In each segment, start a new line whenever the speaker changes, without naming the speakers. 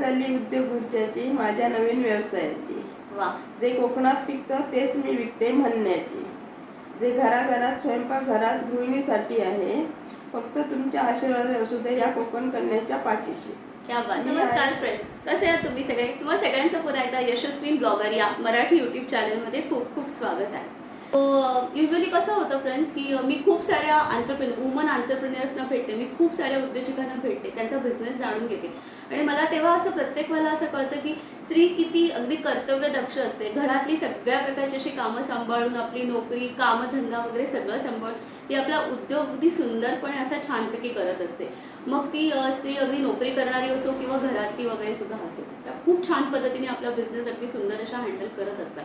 झाली उद्योग ऊर्जाची माझ्या नवीन व्यवसायाची.
वा.
जे कोकणात पिकतं तेच मी विकते म्हणण्याची. जे घराघरात स्वयंपाक घरात गृहिणीसाठी आहे फक्त तुमच्या आशीर्वाद असू दे या कोकण कन्याच्या पाठीशी.
क्या बात. नमस्कार. फ्रेंड्स कसे आहात तुम्ही सगळे? तुम्हा सगळ्यांचं पुन्हा एकदा यशस्वी ब्लॉगर या मराठी युट्यूब चॅनलमध्ये खूप खूप स्वागत आहे. युजली कसं होतं फ्रेंड्स की मी खूप साऱ्या आंतरप्रिन वुमन आंतरप्रिनर्सना भेटते. मी खूप साऱ्या उद्योजकांना भेटते. त्यांचा बिझनेस जाणून घेते. आणि मला तेव्हा असं प्रत्येक वेळेला असं कळतं की स्त्री किती अगदी कर्तव्य दक्ष असते. घरातली सगळ्या प्रकारची अशी कामं सांभाळून आपली नोकरी कामधंदा वगैरे सगळं सांभाळून ती आपला उद्योग अगदी सुंदरपणे असा छानपैकी करत असते. मग ती स्त्री अगदी नोकरी करणारी असो किंवा घरातली वगैरे सुद्धा असो त्या खूप छान पद्धतीने आपला बिझनेस अगदी सुंदर अशा हँडल करत असतात.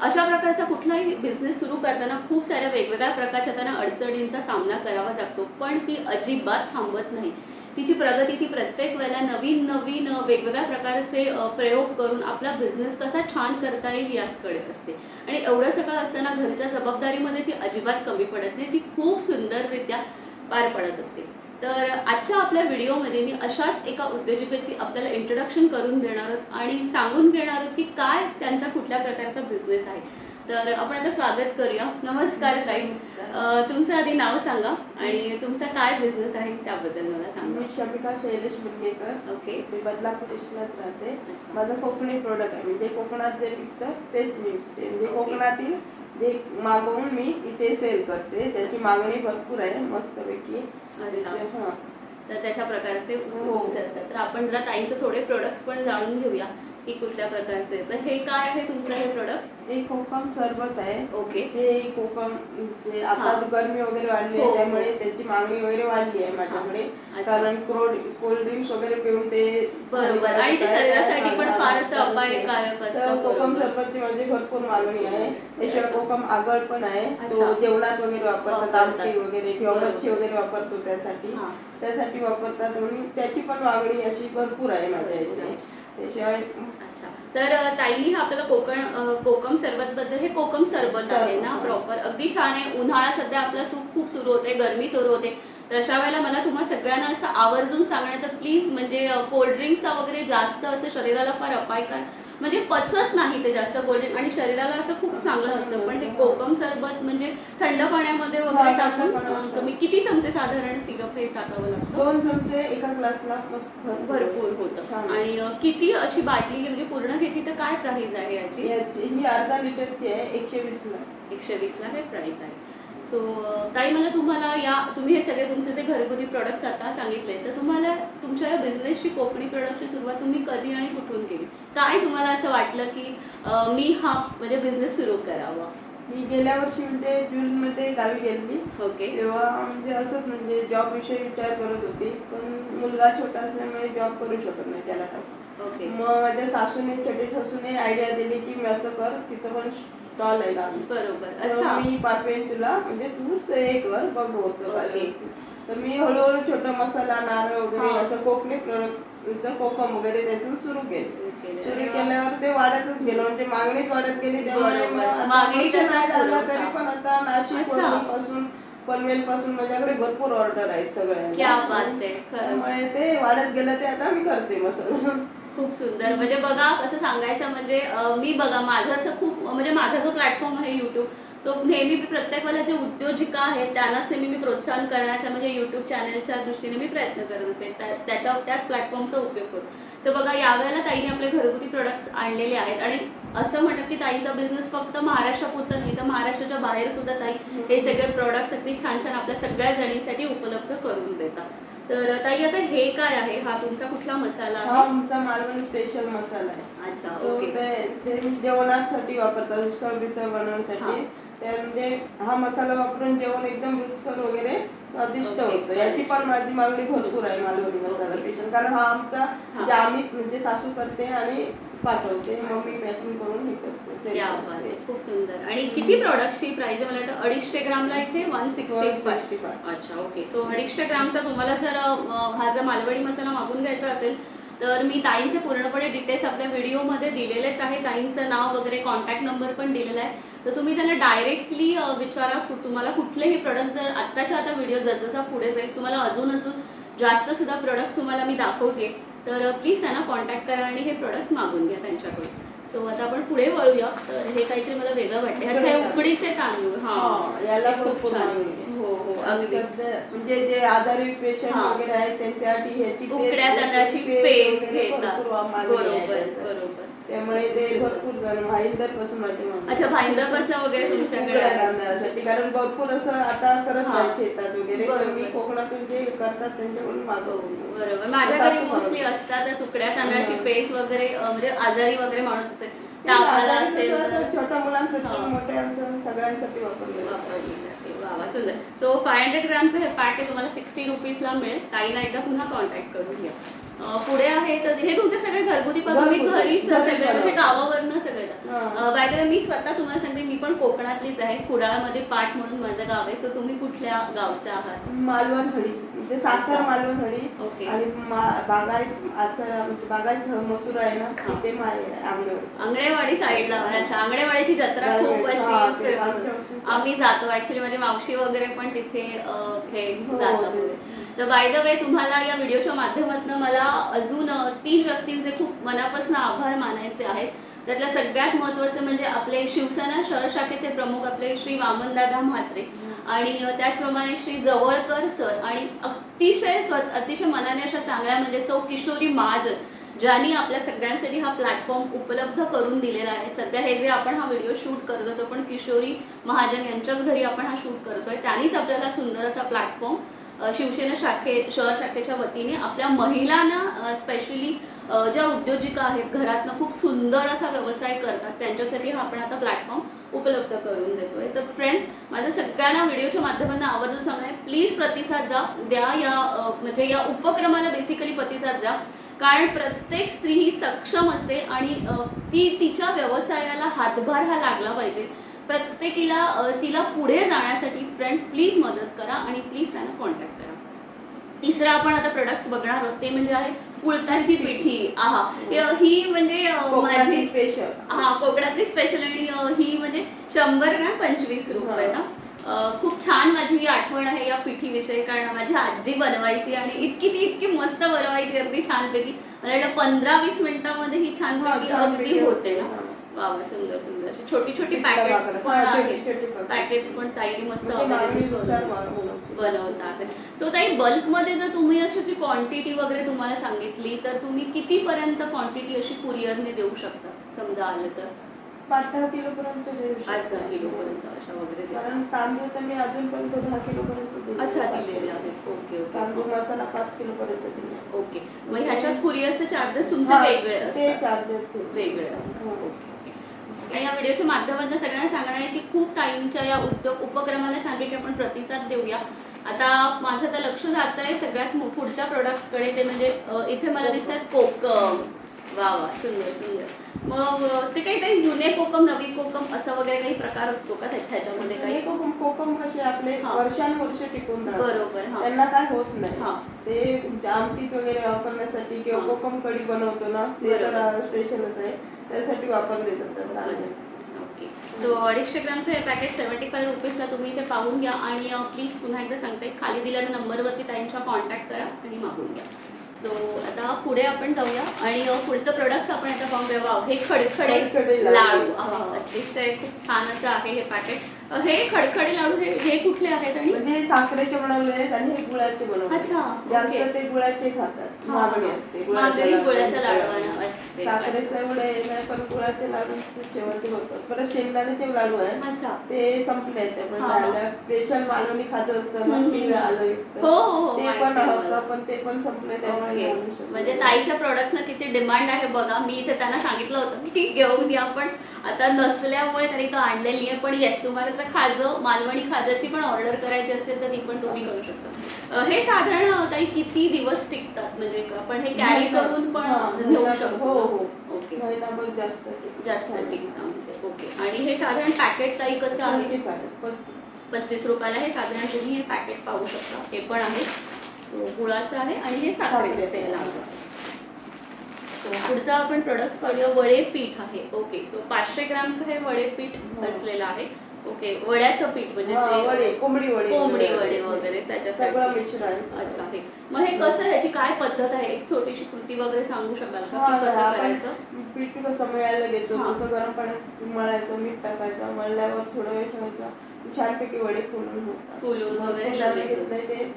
अशा प्रकारचा कुठलाही बिझनेस सुरू करताना खूप साऱ्या वेगवेगळ्या प्रकारच्या त्यांना अडचणींचा सामना करावा लागतो. पण ती अजिबात थांबत नाही. तिची प्रगती ती प्रत्येक वेळेला नवीन नवीन वेगवेगळ्या प्रकारचे प्रयोग करून आपला बिझनेस कसा छान करता येईल याचकडे असते. आणि एवढं सगळं असताना घरच्या जबाबदारीमध्ये ती अजिबात कमी पडत नाही. ती खूप सुंदररित्या पार पडत असते. तर आजच्या आपल्या व्हिडिओमध्ये मी अशाच एका उद्योजकाची आपल्याला इंट्रोडक्शन करून देणार आहोत आणि सांगून घेणार आहोत की काय त्यांचा कुठल्या प्रकारचा बिझनेस आहे. तर आपण आता स्वागत करूया. नमस्कार ताई. तुमचं आधी नाव सांगा आणि तुमचा काय बिझनेस आहे त्याबद्दल मला सांगा.
मी शमिका शैलेश बुद्गेकर
ओके
ते बदलापूर इस्लात राहते. माझं कोकणी प्रोडक्ट आहे. म्हणजे कोकणात जे पिकतं तेच मी विकते. म्हणजे. कोकणातील जे मागवून मी इथे सेल करते. त्याची मागणी भरपूर आहे मस्तपैकी. हां.
तर त्याच्या प्रकारचे
हो.
असतात. तर आपण जरा ताईंचे थोडे प्रोडक्ट्स पण जाणून घेऊया. की कुठल्या प्रकारचे. तर हे काय आहे तुमचं हे प्रोडक्ट
हे कोकम सरबत आहे
ओके
जे कोकम जे आता
हां.
गरमी वगैरे वाढली
हो,
आहे
हो.
त्यामुळे त्याची मागणी वगैरे वाढली आहे माझ्याकडे
अच्छा.
कारण कोल्ड ड्रिंक्स वगैरे पिऊन ते
बरोबर. आणि ते शरीरासाठी पण फार असं
हां,
अपायकारक असतं.
तर कोकम
बरोबर.
सरबतची माझी भरपूर मागणी आहे त्याशिवाय
अच्छा.
कोकम आगळ पण आहे तो
अच्छा.
जेवणात वगैरे वापरतात
वापरतात.
आमटी वगैरे किंवा
बरोबर.
मच्छी वगैरे वापरतो त्यासाठी
हां.
त्यासाठी वापरतात म्हणून त्याची पण मागणी अशी भरपूर आहे माझ्या इथे. त्याशिवाय
अच्छा. तर ताईंनी हा आपल्याला कोकण कोकम सरबत बद्दल हे कोकम सरबत आहे ना. प्रॉपर अगदी छान आहे. उन्हाळा सध्या आपला सूप खूप सुरू होते गरमी सुरू होते. तर अशा वेळेला मला तुम्हा सगळ्यांना असं आवर्जून सांगण्यात तर प्लीज म्हणजे कोल्ड्रिंक्सचा वगैरे जास्त असं शरीराला फार अपायकार म्हणजे पचत नाही ते जास्त कोल्ड्रिंक आणि शरीराला असं खूप चांगलं असतं पण ते कोकम सरबत म्हणजे थंड पाण्यामध्ये वगैरे टाकून तुम्ही किती चमचे साधारण सिरप हे टाकावं लागतं?
दोन चमचे एका ग्लासला मस्त
भरपूर. होतं. आणि किती अशी बाटली म्हणजे पूर्ण घेतली तर काय प्राइस आहे याची?
ही अर्धा लिटरची आहे एकशे वीस ला
एकशे वीसला हे प्राइस आहे. सो ताई मला तुम्हाला या तुम्ही हे सगळे तुमचे जे घरगुती प्रोडक्ट्स आता सांगितले तर तुम्हाला तुमच्या या बिझनेसची कोकणी प्रोडक्टची सुरुवात तुम्ही कधी आणि कुठून केली? काय तुम्हाला असं वाटलं की मी हा म्हणजे बिझनेस सुरू करावा.
मी गेल्या वर्षी म्हणजे जून मध्ये गावी गेली
ओके
तेव्हा म्हणजे असंच म्हणजे जॉब विषयी विचार करत होती पण मुलगा छोटा असल्यामुळे जॉब करू शकत नाही त्याला टाकून
ओके
मग माझ्या सासूने छोटी सासूने आयडिया दिली की मी असं कर तिचं पण स्टॉल आहे
बरोबर. अच्छा.
मी पाठवेन तुला म्हणजे तू हे कर बघ होतं. तर मी हळूहळू छोटा मसाला नारळ वगैरे. असं कोकणी प्रोडक्ट कोकम वगैरे त्यातून सुरू केलं.
सुरू.
केल्यावर ते वाढतच गेलं म्हणजे मागणीच वाढत गेली त्यामुळे नाही झालं. तरी पण आता नाशिक. पासून पनवेल पासून माझ्याकडे भरपूर ऑर्डर आहेत सगळ्या त्यामुळे ते वाढत गेलं ते आता मी करते मसाला.
खूप सुंदर. म्हणजे बघा कसं सांगायचं म्हणजे मी बघा माझं असं खूप म्हणजे माझा जो प्लॅटफॉर्म आहे युट्यूब सो नेहमी प्रत्येक वेळेला जे उद्योजिका आहेत त्यांनाच नेहमी मी प्रोत्साहन करण्याच्या म्हणजे युट्यूब चॅनलच्या दृष्टीने मी प्रयत्न करत असेल त्याच्या त्याच प्लॅटफॉर्मचा उपयोग करतो सो बघा यावेळेला ताईने आपले घरगुती प्रोडक्ट्स आणलेले आहेत. आणि असं म्हणतात की ताईचा बिझनेस फक्त महाराष्ट्रापुरतं नाही तर महाराष्ट्राच्या बाहेर सुद्धा ताई हे सगळे प्रोडक्ट्स अगदी छान छान आपल्या सगळ्या जणींसाठी उपलब्ध करून देतात. तर ताई आता हे काय आहे हा तुमचा कुठला मसाला
हा
आहे
आमचा मालवणी स्पेशल मसाला आहे
अच्छा
तो
ओके
ते ते जेवणासाठी वापरतात उसळ बिसळ. बनवण्यासाठी म्हणजे हा मसाला वापरून जेवण एकदम रुचकर वगैरे स्वादिष्ट
ओके,
होतं याची पण. माझी मागणी भरपूर आहे मालवणी मसाला
ओके.
स्पेशल कारण हा आमचा
हा.
म्हणजे आम्ही म्हणजे सासू करते आणि पाठवते. मग मी पॅकिंग करून हे
क्या. बात आहे. खूप सुंदर. आणि किती प्रोडक्टची प्राइस आहे? मला वाटतं अडीचशे ग्रामला इथे वन सिक्स्टी
165.
अच्छा ओके सो अडीचशे ग्रामचा तुम्हाला जर अं, हा जर मालवणी मसाला मागून घ्यायचा असेल तर मी ताईंचे पूर्णपणे डिटेल्स आपल्या व्हिडिओमध्ये दिलेलेच आहे. ताईंचं नाव वगैरे कॉन्टॅक्ट नंबर पण दिलेला आहे. तर तुम्ही त्यांना डायरेक्टली विचारा. कु- तुम्हाला कुठलेही प्रोडक्ट जर आत्ताच्या आता व्हिडिओ जसजसा पुढे जाईल तुम्हाला अजून अजून जास्त सुद्धा प्रोडक्ट्स तुम्हाला मी दाखवते. तर प्लीज त्यांना कॉन्टॅक्ट करा आणि हे प्रोडक्ट्स मागून घ्या त्यांच्याकडून. सो आता आपण पुढे वळूया. तर हे काहीतरी मला वेगळं वाटते अच्छा हे उकडीचे तांदूळ. हा.
हा, याला
खूप छान. हो हो अगदी.
म्हणजे जे आजारी पेशंट. वगैरे आहेत त्यांच्यासाठी ह्याची
उकड्या तांदळाची पेस्ट बरोबर. बरोबर.
त्यामुळे ते भरपूर जण भाईंदरपासून.
अच्छा भाईंदरपासून वगैरे तुमच्याकडे.
कारण भरपूर असं आता करत
हा.
नाही शेतात वगैरे तर
बरोबर.
मी कोकणातून जे करतात त्यांच्याकडून मागवतो
बरोबर माझ्या घरी
असं
मोस्टली
बनवतो.
असतातच उकड्या तांदळाची
हा.
पेस्ट वगैरे अं, म्हणजे आजारी वगैरे माणूस असेल
ते
तापाला
आजारी
असेल
कसं
तर-
असं छोट्या मुलांसाठी
हा.
मोठ्या सगळ्यांसाठी वापरलं जातं.
वापरली जाते. वा वा सुंदर सो फाय हंड्रेड ग्रामचं हे पॅक आहे तुम्हाला सिक्स्टी रुपीजला मिळेल ताईला एकदा पुन्हा कॉन्टॅक्ट करून घ्या पुढे आहे तर हे तुमचे सगळे घरगुती मी. घरीच
घरी
सगळे म्हणजे. गावावरनं सगळे. बाय द वे मी स्वतः तुम्हाला सांगते मी पण कोकणातलीच आहे कुडाळमध्ये पाठ म्हणून माझं गाव आहे तर तुम्ही कुठल्या गावच्या आहात
मालवण हळी म्हणजे सासर. मालवण हळी
ओके.
आणि बागायत आचा म्हणजे बागायत मसूर आहे ना. तिथे
आंगणेवाडी साईडला अच्छा आंगणेवाडीची जत्रा खूप अशी. आम्ही जातो ऍक्च्युली माझी मावशी वगैरे पण तिथे हे
हो,
जातात. तर बाय द वे तुम्हाला या व्हिडिओच्या माध्यमातून मला अजून तीन व्यक्तींचे खूप मनापासून आभार मानायचे आहेत. त्यातल्या सगळ्यात महत्त्वाचं म्हणजे आपले शिवसेना शहर शाखेचे प्रमुख आपले श्री वामनदादा म्हात्रे. आणि त्याचप्रमाणे श्री जवळकर सर आणि अतिशय स्व अतिशय मनाने अशा चांगल्या म्हणजे सौ किशोरी महाजन ज्यांनी आपल्या सगळ्यांसाठी हा प्लॅटफॉर्म उपलब्ध करून दिलेला आहे. सध्या हे जे आपण हा व्हिडिओ शूट करत होतो पण किशोरी महाजन यांच्याच घरी आपण हा शूट करतोय. त्यांनीच आपल्याला सुंदर असा प्लॅटफॉर्म शिवसेना शाखे शहर शाखेच्या वतीने आपल्या महिलांना स्पेशली ज्या उद्योजिका आहेत घरातनं खूप सुंदर असा व्यवसाय करतात त्यांच्यासाठी हा आपण आता प्लॅटफॉर्म उपलब्ध करून देतोय. तर फ्रेंड्स माझं सगळ्यांना व्हिडिओच्या माध्यमातून आवर्जून सांगणार आहे प्लीज प्रतिसाद द्या द्या या म्हणजे या उपक्रमाला बेसिकली प्रतिसाद द्या. कारण प्रत्येक स्त्री ही सक्षम असते आणि ती तिच्या व्यवसायाला हातभार हा लागला पाहिजे. प्रत्येकीला तिला पुढे जाण्यासाठी फ्रेंड्स प्लीज मदत करा आणि प्लीज त्यांना कॉन्टॅक्ट करा. तिसरा आपण आता प्रोडक्ट्स बघणार आहोत ते म्हणजे आहे उळताची पिठी. आहा हे- ही म्हणजे माझी
स्पेशल
हा कोकणातली स्पेशल आणि ही म्हणजे शंभर ग्रॅम पंचवीस रुपये ना. अं, खूप छान माझी ही आठवण आहे या पिठीविषयी कारण माझी आजी बनवायची आणि इतकी ती इतकी मस्त बनवायची अगदी छानपैकी. मला पंधरा वीस मिनिटांमध्ये ही छानपैकी अगदी होते ना. वा सुंदर सुंदर अशी छोटी छोटी पॅकेट्स पण आहेत. पॅकेट्स पण मस्त
म्हणजे
करून
बनवतो.
बनवतात सो ताई बल्कमध्ये जर तुम्ही अशी जी क्वांटिटी वगैरे तुम्हाला सांगितली तर तुम्ही कितीपर्यंत क्वांटिटी अशी कुरिअरने देऊ शकता? समजा आलं तर.
पाच दहा किलो पर्यंत देऊ
पाच. दहा किलो पर्यंत अशा वगैरे.
कारण तांदूळ तर मी अजूनपर्यंत दहा किलो पर्यंत.
अच्छा दिलेले. आहेत. ओके
तांदूळ मसाला पाच किलो पर्यंत दिले
ओके. मग ह्याच्यात कुरिअरचे चार्जेस तुमचे वेगळे
ते चार्जेस
वेगळे असतात.
हो.
ओके आणि या व्हिडिओच्या माध्यमातून सगळ्यांना सांगणार आहे की खूप टाईमच्या या उद्योग उपक्रमाला छानपैकी आपण प्रतिसाद देऊया. आता माझं तर लक्ष जात आहे सगळ्यात पुढच्या प्रोडक्ट्सकडे ते म्हणजे इथे मला दिसतात कोकम. वा वा सुंदर सुंदर. मग ते काही काही जुने कोकम नवी कोकम असं वगैरे काही प्रकार असतो का त्याच्या ह्याच्यामध्ये काही?
कोकम कोकम कसे आपले
हा.
वर्षानुवर्ष टिकून राहतात.
बरोबर हा.
त्यांना काय होत नाही.
हा.
ते आमटीत वगैरे वापरण्यासाठी किंवा
हा.
कोकम कढी बनवतो ना ते तर
बरोबर.
स्पेशलच आहे. त्यासाठी वापरले जातात तांदूळ.
ओके. सो अडीचशे ग्रामचं हे पॅकेट सेवन्टी फाय रुपीजला तुम्ही ते पाहून घ्या आणि प्लीज पुन्हा एकदा सांगते. खाली दिलेल्या नंबरवरती त्यांच्या कॉन्टॅक्ट करा आणि मागून घ्या. सो आता पुढे आपण जाऊया आणि पुढचं प्रोडक्ट आपण आता पाहूया वाव हे खडखडे
लाडू.
अतिशय खूप छान असं आहे हे पॅकेट हे खडखडे लाडू हे हे कुठले आहेत आणि
म्हणजे साखरेचे बनवले आहेत आणि हे गुळाचे बनवले आहेत.
अच्छा,
जास्त. ते गुळाचे खातात
हा,
मागणी. असते
मागणी
लाडू. साखरेचे एवढे नाही पण गुळाचे लाडू शेवटचे भरपूर परत शेंगदाण्याचे लाडू आहे ते संपले ते पण. राहिलं. स्पेशल मालवणी खातं असतं. आलं युक्त.
हो हो हो
ते पण. होतं पण ते पण संपले त्यामुळे.
म्हणजे ताईच्या प्रोडक्ट्सना किती डिमांड आहे बघा मी इथे त्यांना सांगितलं होतं की घेऊन या पण आता नसल्यामुळे त्यांनी तो आणलेली आहे पण येस तुम्हाला जर खाजं मालवणी खाजाची पण ऑर्डर करायची असेल तर ती पण तुम्ही करू शकता हे साधारण ताई किती दिवस टिकतात? म्हणजे आपण हे कॅरी करून पण
हा, महिनाभर.
शकतो
हो? हो.
ओके.
महिनाभर जास्त टिकतं.
जास्त टिकतात ओके. आणि हे साधारण पॅकेट ताई कसं आहे?
पस्तीस.
रुपयाला हे साधारण तुम्ही हे पॅकेट पाहू शकता. हे पण आहे. गुळाचं आहे आणि हे साखरेचं पुढचं आपण प्रोडक्ट्स पाहूया. वडे पीठ आहे. ओके. सो पाचशे ग्रामचं हे वडे पीठ
हो.
असलेलं आहे. ओके वड्याचं पीठ म्हणजे ते-
वडे कोंबडी वडे
कोंबडी वडे वगैरे. त्याच्यासाठी.
सगळं मिश्रण
अच्छा हे. मग हे कसं ह्याची काय पद्धत आहे? एक छोटीशी कृती वगैरे सांगू शकाल का?
हा,
की कसं
आपण
करायचं?
पीठ कसं मळायला घेतो?
हा.
तसं गरम पाण्यात मळायचं मीठ टाकायचं मळल्यावर थोडं वेळ ठेवायचं. छानपैकी वडे फुलून
वगैरे
ते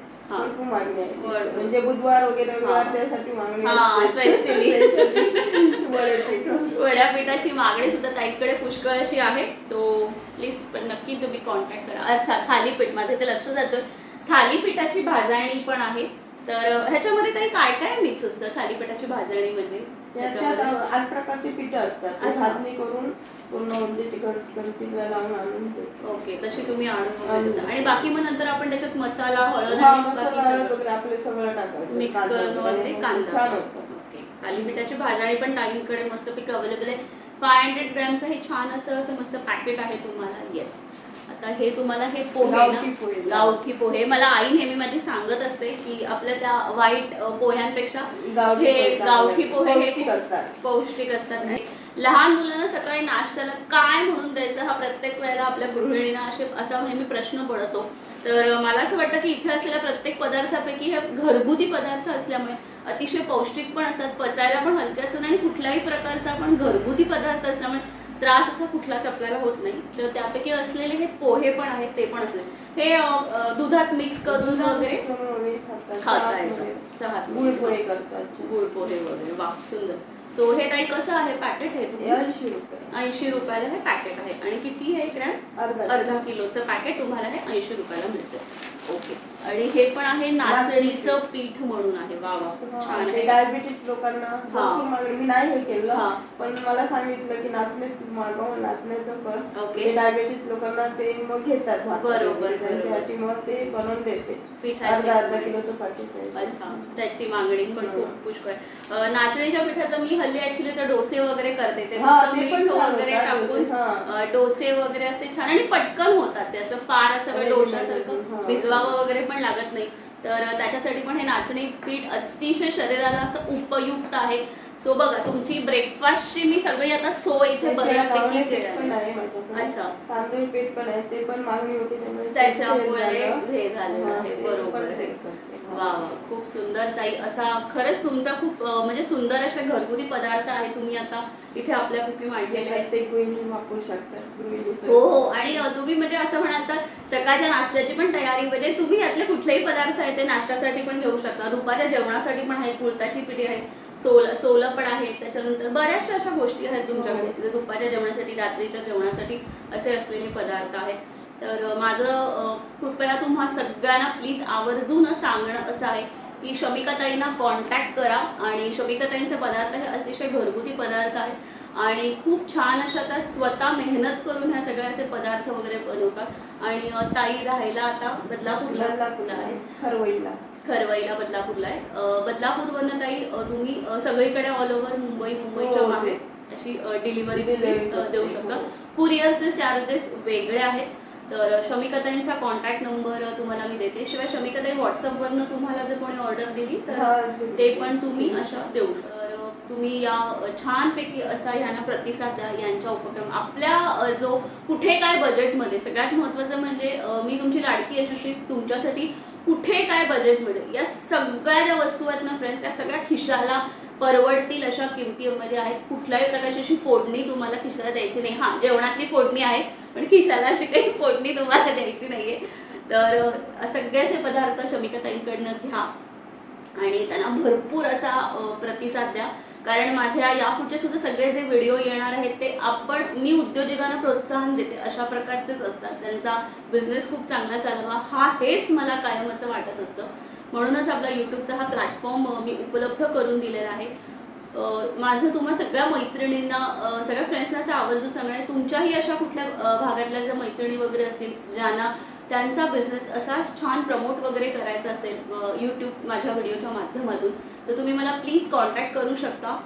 मागणी आहे. म्हणजे बुधवार वगैरे रविवार. त्यासाठी मागणी
हा. वड्यापीठाची मागणी सुद्धा ताईकडे पुष्कळ अशी आहे. तो प्लीज पण नक्की तुम्ही कॉन्टॅक्ट करा. अच्छा थालीपीठ. माझं ते लक्ष जातं. थालीपीठाची भाजणी पण आहे. तर ह्याच्यामध्ये काही काय काय मिक्स असतं? थालीपीठाची भाजणी म्हणजे?
त्याच्यात? आठ प्रकारचे पीठ असतात. ते
अच्छा.
भाजणी करून पूर्ण गणपतीला लावून आणून देतो.
ओके तशी तुम्ही आणून वगैरे देता. आणि बाकी मग नंतर आपण त्याच्यात मसाला हळद
हा,
आणि
मसाला
बाकी
हळद
सगळं?
वगैरे आपले सगळं टाकायचं.
मिक्स
कांदा
करून वगैरे
वगैरे
कांदा.
छान होतं.
ओके. थालीपीठाची भाजणी पण ताईंकडे मस्तपैकी अवेलेबल आहे. फाय हंड्रेड ग्रॅमचं हे छान असं असं मस्त पॅकेट आहे तुम्हाला. येस आता हे तुम्हाला हे पोहे
गावठी
ना
पोहे.
गावठी पोहे मला आई नेहमी माझी सांगत असते की आपल्या त्या व्हाईट पोह्यांपेक्षा हे गावठी. पोहे हे
असतात
पौष्टिक असतात लहान मुलांना सकाळी नाश्त्याला काय म्हणून द्यायचं हा प्रत्येक वेळेला आपल्या गृहिणींना असे असा नेहमी प्रश्न पडतो तर मला असं वाटतं की इथे असलेल्या प्रत्येक पदार्थापैकी हे घरगुती पदार्थ असल्यामुळे अतिशय पौष्टिक पण असतात पचायला पण हलके असतात आणि कुठल्याही प्रकारचा आपण घरगुती पदार्थ असल्यामुळे त्रास असा कुठलाच आपल्याला होत नाही. तर त्यापैकी असलेले हे पोहे पण आहेत ते पण असले. हे दुधात मिक्स करून वगैरे खाता. येतं चहात
गुळ पोहे करतात.
गुळ पोहे वगैरे. वा सुंदर. सो हे ताई कसं आहे पॅकेट
हे ऐंशी रुपये.
ऐंशी रुपयाला हे पॅकेट आहे. आणि किती आहे
अर्धा
किलोचं पॅकेट तुम्हाला हे ऐंशी रुपयाला मिळतं. ओके आणि हे पण आहे नाचणीचं पीठ म्हणून आहे वा वा खूप छान आहे
डायबिटीस लोकांना भरपूर मी नाही हे केलं
हा.
पण मला सांगितलं की नाचणे मागव नाचण्याचं कर
ओके.
डायबिटीस लोकांना ते मग घेतात
बरोबर,
वगैरे.
बरोबर.
त्यांच्यासाठी मग ते बनवून देते
पिठाची
अर्धा अर्धा किलोचं पाकिट आहे
अच्छा त्याची मागणी पण. खूप पुष्कळ आहे अं, नाचणीच्या पिठाचं मी हल्ली ऍक्च्युली तर डोसे वगैरे करते ते
हा,
नुसतं
ते पण
मीठ
छान
वगैरे
होतात
टाकून
डोसे, हा.
अं, डोसे वगैरे असे छान आणि पटकन होतात ते असं फार असं काही डोशासारखं
हा.
भिजवावं वगैरे पण लागत नाही. तर त्याच्यासाठी पण हे नाचणी पीठ अतिशय शरीराला असं उपयुक्त आहे. सो बघा तुमची ब्रेकफास्टची मी सगळी आता सोय इथे बऱ्यापैकी केली अच्छा.
तांदूळ पीठ पण आहे ते पण मागणी होती त्यामुळे ते
त्याच्यामुळे. हे झालेलं आहे. बरोबर वा खूप सुंदर ताई. असा खरंच तुमचा खूप म्हणजे सुंदर असे घरगुती पदार्थ आहे. तुम्ही आता इथे आपल्या कुठे मांडलेले आहेत
गृहिणी वापरू शकतात गृहिणी
हो हो. आणि तुम्ही म्हणजे असं म्हणाल तर सकाळच्या नाश्त्याची पण तयारी म्हणजे तुम्ही यातले कुठलेही पदार्थ आहे ते नाश्त्यासाठी पण घेऊ शकता. दुपारच्या जेवणासाठी पण आहे कुळताची पिठी आहे सोल सोलं पण आहे. त्याच्यानंतर बऱ्याचशा अशा गोष्टी आहेत तुमच्याकडे. जे दुपारच्या जेवणासाठी रात्रीच्या जेवणासाठी असे असलेले पदार्थ आहेत. तर माझं कृपया तुम्हा सगळ्यांना प्लीज आवर्जून सांगणं असं आहे की शमिकाताईंना कॉन्टॅक्ट करा आणि शमिकाताईंचे पदार्थ हे अतिशय घरगुती पदार्थ आहेत आणि खूप छान अशा त्या स्वतः मेहनत करून ह्या सगळे असे पदार्थ वगैरे बनवतात. आणि ताई राहायला आता बदलापूरला आहे.
खरवईला.
खरवाईला बदलापूरला आहे. बदलापूरवरनं ताई तुम्ही सगळीकडे ऑल ओव्हर मुंबई मुंबईच्या
हो,
बाहेर अशी डिलिव्हरी देऊ शकता.
हो.
कुरिअरचे चार्जेस वेगळे आहेत. तर शमिकाताईंचा कॉन्टॅक्ट नंबर तुम्हाला मी देते. शिवाय शमिकाताई व्हॉट्सअपवरनं तुम्हाला जर कोणी ऑर्डर दिली तर ते पण तुम्ही अशा देऊ शकता तुम्ही या छानपैकी असा ह्यांना प्रतिसाद द्या यांच्या उपक्रम. आपल्या जो कुठे काय बजेटमध्ये सगळ्यात महत्त्वाचं म्हणजे मी तुमची लाडकी यशस्वी तुमच्यासाठी कुठे काय बजेट मिळेल? या सगळ्या ज्या वस्तू आहेत ना फ्रेंड्स त्या सगळ्या खिशाला परवडतील अशा किमतीमध्ये आहेत. कुठल्याही प्रकारची अशी फोडणी तुम्हाला खिशाला द्यायची नाही. हां जेवणातली फोडणी आहे पण खिशाला अशी काही फोडणी तुम्हाला द्यायची नाहीये. तर सगळ्याचे पदार्थ शमिकाताईंकडनं घ्या. आणि त्यांना भरपूर असा प्रतिसाद द्या. कारण माझ्या यापुढचे सुद्धा सगळे जे व्हिडिओ येणार आहेत ते आपण मी उद्योजकांना प्रोत्साहन देते. अशा प्रकारचेच असतात. त्यांचा बिझनेस खूप चांगला चालवा. हा हेच मला कायम असं वाटत असतं. म्हणूनच आपला यूट्यूबचा हा प्लॅटफॉर्म मी उपलब्ध करून दिलेला आहे. माझं तुम्हा सगळ्या मैत्रिणींना सगळ्या फ्रेंड्सना असं आवर्जून सांगणं आहे. तुमच्याही अशा कुठल्या भागातल्या ज्या मैत्रिणी वगैरे असतील ज्यांना त्यांचा बिझनेस असा छान प्रमोट वगैरे करायचा असेल यूट्यूब माझ्या व्हिडिओच्या माध्यमातून तर तुम्ही मला प्लीज कॉन्टॅक्ट करू शकता.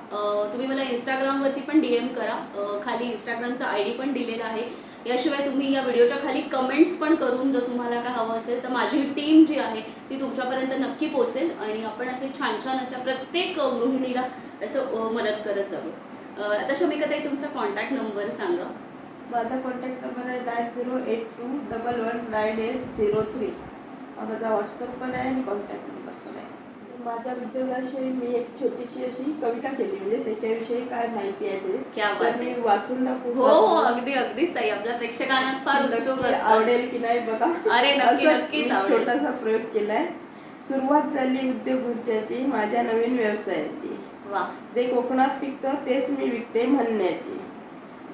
तुम्ही मला इंस्टाग्रामवरती पण डी एम करा खाली इंस्टाग्रामचा आय डी पण दिलेला आहे. याशिवाय तुम्ही या व्हिडिओच्या खाली कमेंट्स पण करून जर तुम्हाला काय हवं असेल तर माझी टीम जी आहे ती तुमच्यापर्यंत नक्की पोहोचेल आणि आपण असे छान छान अशा प्रत्येक गृहिणीला असं मदत करत जाऊ. अ, आता शमिकाताई तुमचा कॉन्टॅक्ट नंबर सांगा.
माझा कॉन्टॅक्ट नंबर आहे nine zero eight two double one nine eight zero three हा माझा व्हॉट्सअप पण आहे आणि कॉन्टॅक्ट नंबर पण आहे. माझ्या उद्योगाविषयी मी एक छोटीशी अशी कविता केली म्हणजे त्याच्याविषयी काय माहिती आहे ते तर मी. वाचून दाखवू
हो हो? अगदी अगदीच ताई. आपल्या प्रेक्षकांना फार उत्सुक.
आवडेल की नाही बघा.
अरे नक्की
असंच
नक्कीच
मी
आवडेल.
छोटासा प्रयोग केलाय. सुरुवात झाली उद्योग ऊर्जाची माझ्या नवीन व्यवसायाची.
वा.
जे कोकणात पिकतं तेच मी विकते म्हणण्याची.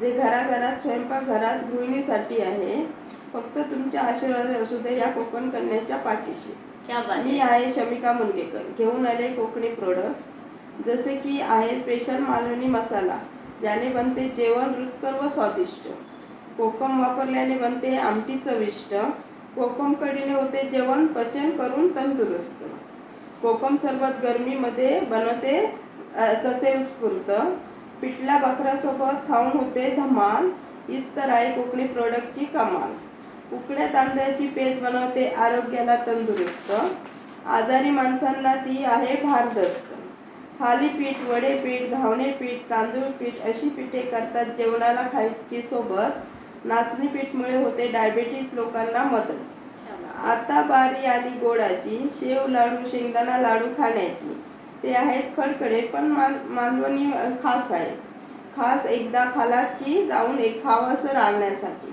जे घराघरात स्वयंपाक घरात गृहिणीसाठी आहे फक्त तुमच्या आशीर्वाद असू दे या कोकण कन्याच्या पाठीशी. मी
आहे.
शमिका मुनगेकर. घेऊन आले कोकणी प्रोडक्ट जसे की आहे स्पेशल मालवणी मसाला ज्याने बनते जेवण रुचकर व स्वादिष्ट. कोकम वापरल्याने बनते आमटी चविष्ट. कोकम कढीने होते जेवण पचन करून तंदुरुस्त. कोकम सरबत गरमीमध्ये बनवते कसे उत्स्फूर्त. पिठल्या बकऱ्यासोबत खाऊन होते धमाल. हीच तर आहे कोकणी प्रोडक्टची कमाल. उकड्या तांदळाची पेज बनवते आरोग्याला तंदुरुस्त. आजारी माणसांना ती आहे भारदस्त. थालीपीठ वडेपीठ घावणे पीठ तांदूळ पीठ अशी पिठे करतात जेवणाला खायची सोबत. नाचणी पीठमुळे होते डायबेटीज लोकांना मदत. आता बारी आली गोडाची शेव लाडू शेंगदाणा लाडू खाण्याची. ते आहेत खडखडे पण माल मालवणी खास आहेत खास एकदा खालात की जाऊन एक खावंसं राहण्यासाठी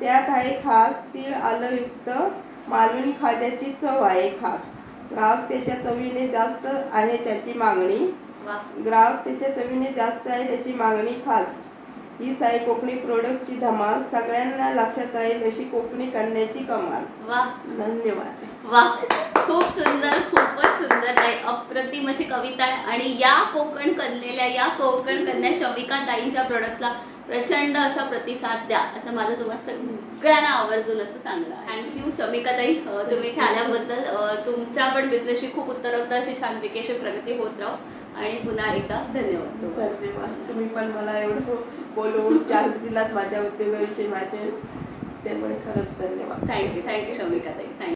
त्यात आहे खास तीळ आलं युक्त मालवणी खाद्याची चव आहे खास. ग्राहक त्याच्या चवीने जास्त आहे त्याची मागणी. ग्राहक त्याच्या चवीने जास्त आहे त्याची मागणी खास. हीच आहे कोकणी प्रोडक्टची धमाल. सगळ्यांना लक्षात राहील अशी कोकणी करण्याची कमाल.
वा.
धन्यवाद.
वा. खूप सुंदर खूपच सुंदर आहे. अप्रतिम अशी कविता आहे. आणि या कोकण कन्येला या कोकण कन्या शमिका ताईंच्या प्रोडक्टला प्रचंड असा प्रतिसाद द्या असं माझं तुम्हाला सगळ्यांना आवर्जून असं सांगणं थँक्यू शमिका ताई. अं, तुम्ही इथे आल्याबद्दल तुमच्या पण बिझनेसची खूप उत्तरोत्तर अशी छान विकेश प्रगती होत राहो. आणि पुन्हा एकदा धन्यवाद.
धन्यवाद. तुम्ही पण मला एवढं बोलवून चान्स दिलात माझ्या उद्योगाविषयी माहिती त्यामुळे खरंच धन्यवाद.
थँक्यू थँक्यू शमिका ताई. थँक्यू